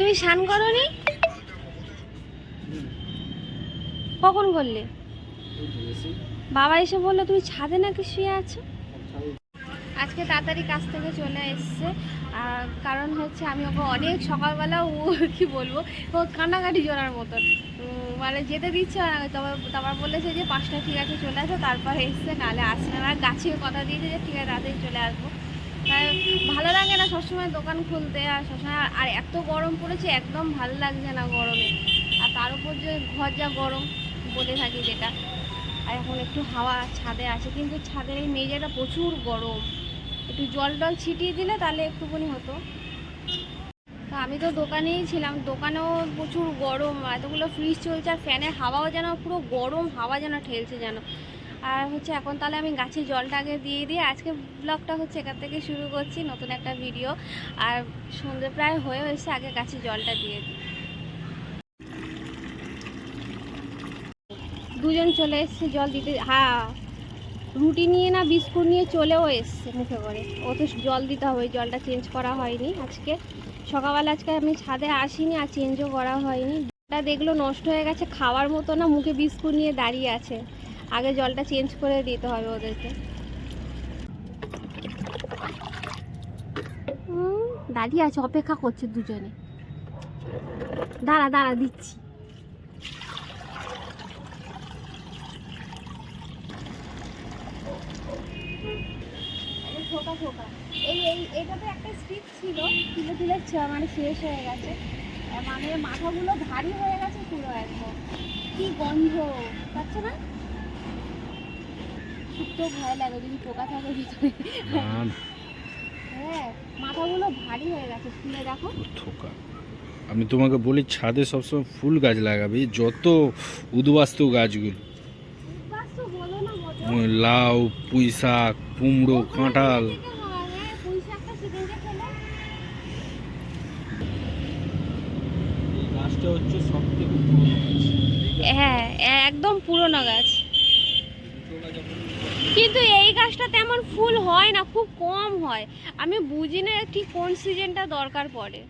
তুমি স্নান করনি? কখন করলে? বাবা এসে বলল, তুমি ছাদে নাকি শুয়ে আছো? আজকে তাড়াতাড়ি কাছ থেকে চলে এসছে। কারণ হচ্ছে আমি ওকে অনেক সকালবেলা ও কি বলব, ও কান্নাকাটি জোড়ার মতন। মানে যেতে দিচ্ছে না তবে তারপর বলেছে যে পাঁচটা ঠিক আছে চলে আসো, তারপর এসছে, নাহলে আসছে না। গাছে কথা দিয়েছে যে ঠিক আছে, তাড়াতাড়ি চলে আসব। ভালো লাগে না সবসময় দোকান খুলতে আর সবসময় আর- এত গরম পড়েছে, একদম ভালো লাগছে না গরমে। আর তার উপর যে ঘর যা গরম, বলে থাকি যেটা। আর এখন একটু হাওয়া ছাদে আছে, কিন্তু ছাদের এই মেঝেটা প্রচুর গরম। একটু জল টল ছিটিয়ে দিলে তাহলে একটুখানি হতো। তো আমি তো দোকানেই ছিলাম, দোকানেও প্রচুর গরম, এতগুলো ফ্রিজ চলছে, আর ফ্যানের হাওয়াও যেন পুরো গরম, হাওয়া যেন ঠেলছে যেন। আর হচ্ছে এখন তাহলে আমি গাছে জলটা আগে দিয়ে দিয়ে আজকে ব্লগটা হচ্ছে এখান থেকে শুরু করছি, নতুন একটা ভিডিও আর সন্ধে প্রায় হয়ে এসে আগে গাছে জলটা দিয়ে দিই। দুজন চলে এসছে জল দিতে হ্যাঁ। রুটি নিয়ে না বিস্কুট নিয়ে চলেও এসছে মুখে করে। ও তো জল দিতে হবে, জলটা চেঞ্জ করা হয়নি আজকে। সকালবেলা আজকে আমি ছাদে আসিনি আর চেঞ্জও করা হয়নি। দেখল নষ্ট হয়ে গেছে, খাওয়ার মতো না, মুখে বিস্কুট নিয়ে দাঁড়িয়ে আছে। আগে জলটা চেঞ্জ করে দিতে হবে ওদেরকে। দাঁড়িয়ে আছে, অপেক্ষা করছে দুজনে। দাঁড়া দাঁড়া, দিচ্ছি। এই এই একটা ছিল মানে শেষ হয়ে গেছে। মানে মাথাগুলো ভারী হয়ে গেছে পুরো একদম। কি গন্ধ, পাচ্ছ না? ভয় লাগে যদি পোকা থাকে ভিতরে। হ্যাঁ মাথাগুলো ভারী হয়ে গেছে খুলে দেখো। থোকা। আমি তোমাকে বলি ছাদে সবসময় ফুল গাছ লাগাবে যত উদ্বাস্তু গাছগুলো। লাউ পুঁই শাক কুমড়ো কাঁঠাল। হ্যাঁ, হ্যাঁ একদম পুরনো গাছ। কিন্তু এই গাছটা তেমন ফুল হয় না খুব কম হয়। আমি বুঝি না ঠিক কোন সিজনটা দরকার পড়ে।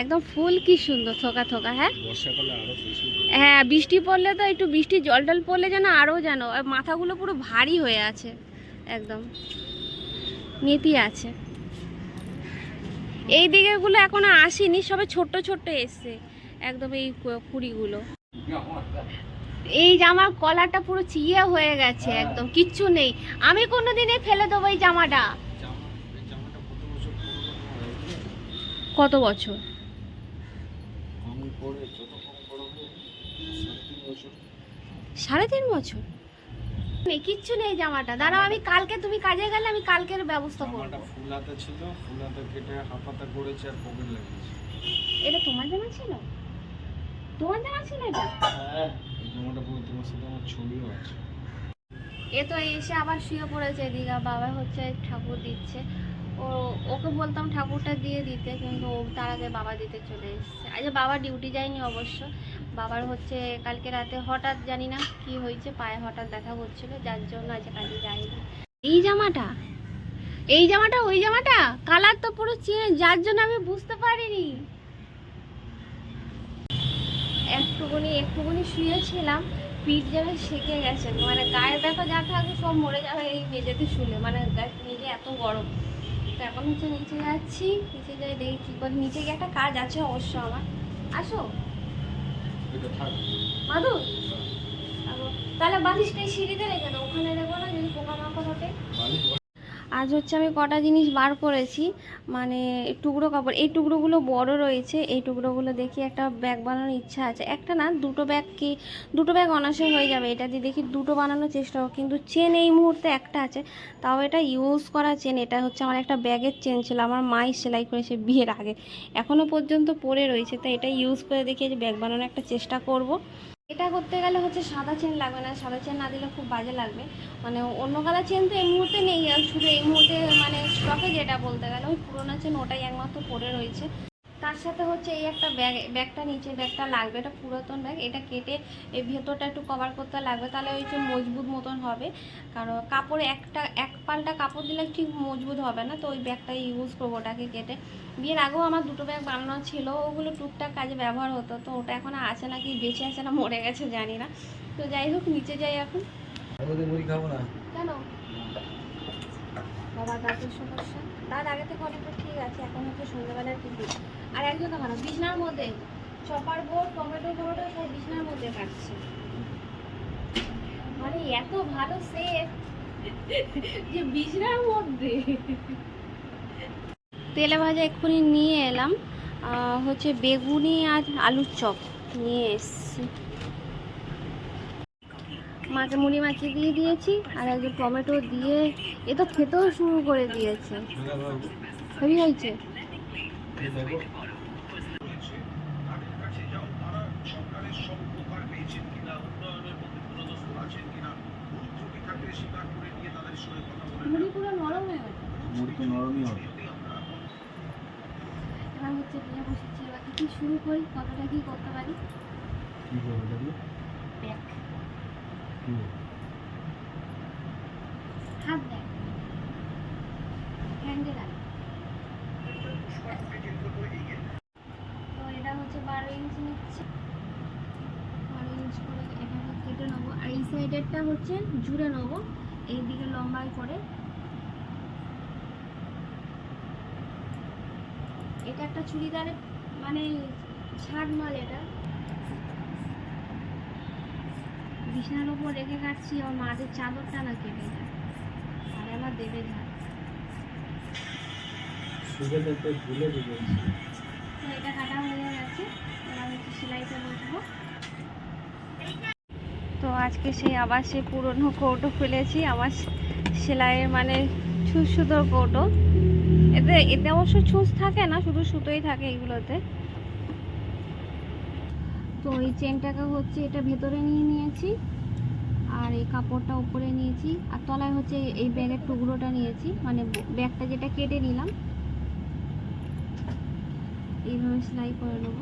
একদম ফুল কি সুন্দর থোকা থোকা হ্যাঁ? হ্যাঁ। বৃষ্টি পড়লে তো একটু বৃষ্টি জল টল পড়লে যেন আরও যেন মাথাগুলো পুরো ভারী হয়ে আছে একদম। নেতি আছে। এই দিকেগুলো এখনও আসেনি সবে ছোট্ট ছোট্ট এসছে একদম এই কুড়িগুলো। এই জামার কলারটা পুরো চিয়ে হয়ে গেছে একদম কিচ্ছু নেই। আমি কোনো দিনে ফেলে দেবো এই জামাটা। কত বছর? সাড়ে তিন বছর? নেই কিচ্ছু নেই জামাটা। দাঁড়াও আমি কালকে তুমি কাজে গেলে আমি কালকের ব্যবস্থা করব। জামাটা ছিল ফুল কেটে হাফ করেছে আর পকেট লাগিয়েছে এটা তোমার জামা ছিল? তোমার জামা ছিল এটা? হ্যাঁ এই তোমার সাথে আমার ছবিও আছে। এ তো এসে আবার শুয়ে পড়েছে এদিকে বাবা হচ্ছে ঠাকুর দিচ্ছে। ও, ওকে বলতাম ঠাকুরটা দিয়ে দিতে, কিন্তু ও তার আগে বাবা দিতে চলে এসেছে। আজ বাবা ডিউটি যায়নি অবশ্য। বাবার হচ্ছে কালকে রাতে হঠাৎ জানি না কি হয়েছে, পায়ে হঠাৎ ব্যথা করছিল, যার জন্য আজ কাজে যায়নি। এই জামাটা? এই জামাটা, ওই জামাটা? কালার তো পুরো চেঞ্জ, যার জন্য আমি বুঝতে পারিনি। একটুখানি একটুখানি শুয়েছিলাম পিঠ যেন সেকে গেছে। মানে গায়ের ব্যথা যা থাকবে সব মরে যাবে এই মেঝেতে শুলে। মানে নিজে এত গরম। তো এখন হচ্ছে নিচে যাচ্ছি নিচে যাই দেখি কী করে। নিচে গিয়ে একটা কাজ আছে অবশ্য আমার। আসো। আসো। তাহলে বালিশটাই সিঁড়িতে রেখে দাও। ওখানে রেখো না যদি পোকামাকড় ওঠে। বালিশ আজ হচ্ছে আমি কটা জিনিস বার করেছি মানে টুকরো কাপড়, এই টুকরোগুলো বড় রয়েছে, এই টুকরোগুলো দেখি একটা ব্যাগ বানানোর ইচ্ছা আছে। একটা না, দুটো ব্যাগ কি, দুটো ব্যাগ অনাসে হয়ে যাবে, এটা দিয়ে দেখি দুটো বানানোর চেষ্টা করব, কিন্তু চেন এই মুহূর্তে একটা আছে, তাও এটা ইউজ করা চেন এটা হচ্ছে আমার একটা ব্যাগের চেন ছিল, আমার মাই সেলাই করেছে বিয়ের আগে এখনও পর্যন্ত পরে রয়েছে, তাই এটা ইউজ করে দেখি ব্যাগ বানানোর একটা চেষ্টা করব। এটা করতে গেলে হচ্ছে সাদা চেন লাগবে না, সাদা চেন না দিলে খুব বাজে লাগবে। মানে অন্য কালার চেন তো এই মুহূর্তে নেই, আর শুধু এই মুহূর্তে মানে স্টকে যেটা বলতে গেলে ওই পুরোনো চেন ওটাই একমাত্র পরে রয়েছে। তার সাথে হচ্ছে এই একটা ব্যাগ ব্যাগটা নিচে ব্যাগটা লাগবে এটা পুরাতন ব্যাগ এটা কেটে এই ভেতরটা একটু কভার করতে লাগবে তাহলে ওই যে মজবুত মতন হবে। কারণ কাপড়ে একটা এক পাল্টা কাপড় দিলে ঠিক মজবুত হবে না তো ওই ব্যাগটা ইউজ করব ওটাকে কেটে। বিয়ের আগেও আমার দুটো ব্যাগ বানানো ছিল ওগুলো টুকটাক কাজে ব্যবহার হতো তো ওটা এখন আছে নাকি বেঁচে আছে না মরে গেছে জানি না। তো যাই হোক নিচে যাই এখন। কেন? বাবা দাঁতের সমস্যা দাঁত আগে থেকে অনেকটা ঠিক আছে, এখন হচ্ছে সন্ধ্যাবেলার টিফিন। আর একজন খানো বিছনার মধ্যে চপার বোর্ড, টমেটো টমেটো সব বিছনার মধ্যে কাটছে। মানে এত ভালো সেফ যে বিছনার মধ্যে। তেলে ভাজা এক্ষুনি নিয়ে এলাম। হচ্ছে বেগুনি আর আলুর চপ নিয়ে এসছি। মাকে মুড়ি মাখিয়ে দিয়ে দিয়েছি আর একটু টমেটো দিয়ে এ তো খেতেও শুরু করে দিয়েছে। হেভি হয়েছে। মুড়ি পুরো নরম হয়ে গেছে। মুড়ি তো নরমই হবে। এবার হচ্ছে দিয়ে বসেছি এবার কি শুরু করি কতটা কি করতে পারি? কি করব দিয়ে ব্যাক কি করব? হাত দেখ। হ্যান্ডেল তো এটা হচ্ছে বারো ইঞ্চি নিচ্ছে। বারো ইঞ্চ করে কেটে নেব। আর এই সাইডেরটা হচ্ছে জুড়ে নেব। এইদিকে লম্বাই করে। এটা একটা চুড়িদারের মানে ছাড় মাল এটা। বিছানার ওপর রেখে কাটছি আমার মাঝের চাদরটা না কেটে যায় আর আমার দেবে সুগারটা তো ভুলে দিবে। তো এটা কাটা হয়ে গেছে হচ্ছে সেলাইতে বসবো। তো আজকে সেই আবার সেই পুরনো কৌটো ফেলেছি আবার সেলাইয়ের মানে ছুঁচ সুতোর কৌটো। এতে এতে অবশ্য ছুঁচ থাকে না শুধু সুতোই থাকে এইগুলোতে তো এই চেনটাকে হচ্ছে এটা ভেতরে নিয়ে নিয়েছি, আর এই কাপড়টা উপরে নিয়েছি, আর তলায় হচ্ছে এই ব্যাগের টুকরোটা নিয়েছি মানে ব্যাগটা যেটা কেটে নিলাম। এইভাবে সেলাই করে নেব।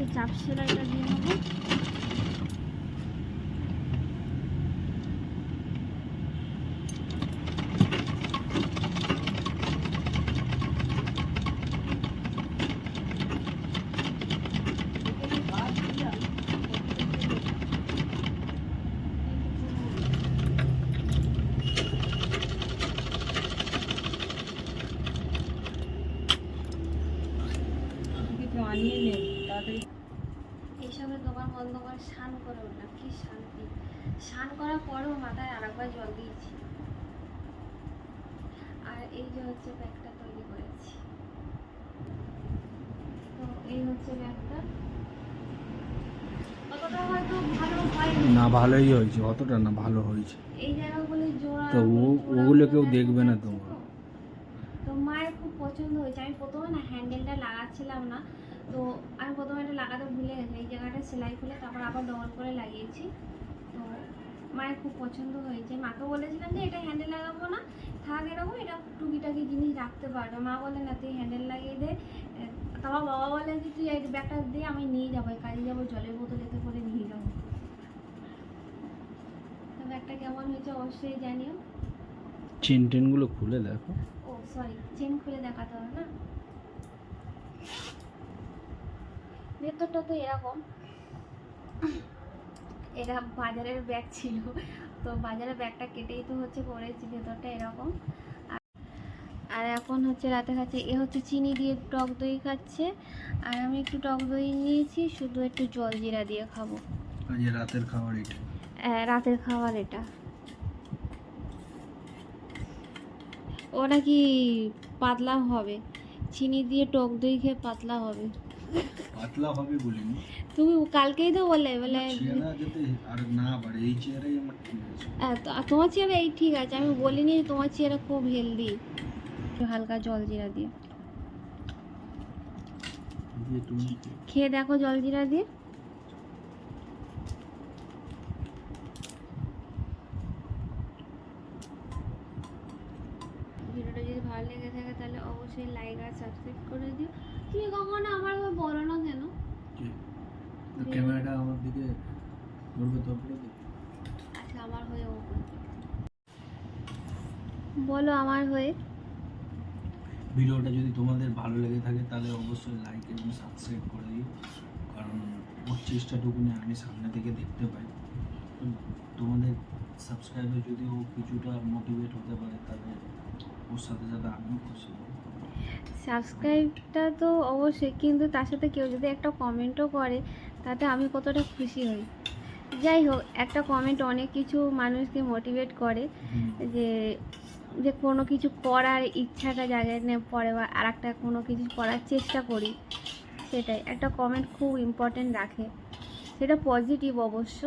হচ্ছে চাপ সেলাইটা দিয়ে নেব এইসবের দোকান বন্ধ করে স্নান করে উঠলাম কি শান্তি। স্নান করার পরেও মাথায় আরেকবার জল দিয়েছি। আর এই যে হচ্ছে ব্যাগটা তৈরি করেছি। তো এই হচ্ছে ব্যাগটা। না ভালোই হয়েছে অতটা না ভালো হয়েছে। এই জায়গাগুলি জোড়া তো ও- ওগুলো কেউ দেখবে না তোমার। পছন্দ হয়েছে। আমি প্রথমে না হ্যান্ডেলটা লাগাচ্ছিলাম না। তো আমি প্রথমে এটা লাগাতে ভুলে গেছি। এই জায়গাটা সেলাই খুলে তারপর আবার ডবল করে লাগিয়েছি। তো মায়ের খুব পছন্দ হয়েছে। মাকে বলেছিলাম যে, এটা হ্যান্ডেল লাগাবো না। থাক এরকম, এটা টুকিটাকি জিনিস রাখতে পারবে। মা বলে না, তুই হ্যান্ডেল লাগিয়ে দে। তারপর বাবা বলে যে, তুই এই ব্যাগটা দিয়ে আমি নিয়ে যাব কাজে যাব, জলের বোতল এতে করে নিয়ে যাব। তো ব্যাগটা কেমন হয়েছে অবশ্যই জানিও। চেন টেনগুলো খুলে দেখো। সরি চেন খুলে দেখাতে হবে না? ভেতরটা তো এরকম। এটা বাজারের ব্যাগ ছিল। তো বাজারের ব্যাগটা কেটেই তো হচ্ছে পরেছি ভেতরটা এরকম। আর- এখন হচ্ছে রাতে খাচ্ছে। এ হচ্ছে চিনি দিয়ে টক দই খাচ্ছে। আর আমি একটু টক দই নিয়েছি শুধু একটু জল জিরা দিয়ে খাব। রাতের খাবার এটা। আহ, রাতের খাবার এটা। ও নাকি পাতলা হবে। চিনি দিয়ে টক দই খেয়ে পাতলা হবে। পাতলা হবে বলিনি। তুমি কালকেই তো বলে বলে আর না বাড়ে এই হ্যাঁ, তো- তোমার চেহারা এই ঠিক আছে আমি বলিনি যে তোমার চেহারা খুব হেলদি হালকা জল জিরা দিয়ে। দিয়ে খেয়ে দেখো জল জিরা দিয়ে ভিডিওটা যদি ভালো লেগে থাকে তাহলে অবশ্যই লাইক আর সাবস্ক্রাইব করে দিও। তুমি কখনো আমার বলো না কেন? ক্যামেরাটা আমার দিকে তারপরে তো। আচ্ছা আমার হয়ে ও। বলো আমার হয়ে। ভিডিওটা যদি তোমাদের ভালো লেগে থাকে তাহলে অবশ্যই লাইক এবং সাবস্ক্রাইব করে দিও। কারণ ওর চেষ্টাটুকুনি আমি সামনে থেকে দেখতে পাই। তোমাদের সাবস্ক্রাইবে যদি ও কিছুটা মোটিভেট হতে পারে তাহলে ওর সাথে সাথে আমিও খুশি সাবস্ক্রাইবটা তো অবশ্যই কিন্তু তার সাথে কেউ যদি একটা কমেন্টও করে তাতে আমি কতটা খুশি হই। যাই হোক একটা কমেন্ট অনেক কিছু মানুষকে মোটিভেট করে যে যে কোনো কিছু করার ইচ্ছাটা জায়গায় নিয়ে পড়ে বা আর একটা কোনো কিছু করার চেষ্টা করি সেটাই। একটা কমেন্ট খুব ইম্পর্টেন্ট রাখে। সেটা পজিটিভ অবশ্য।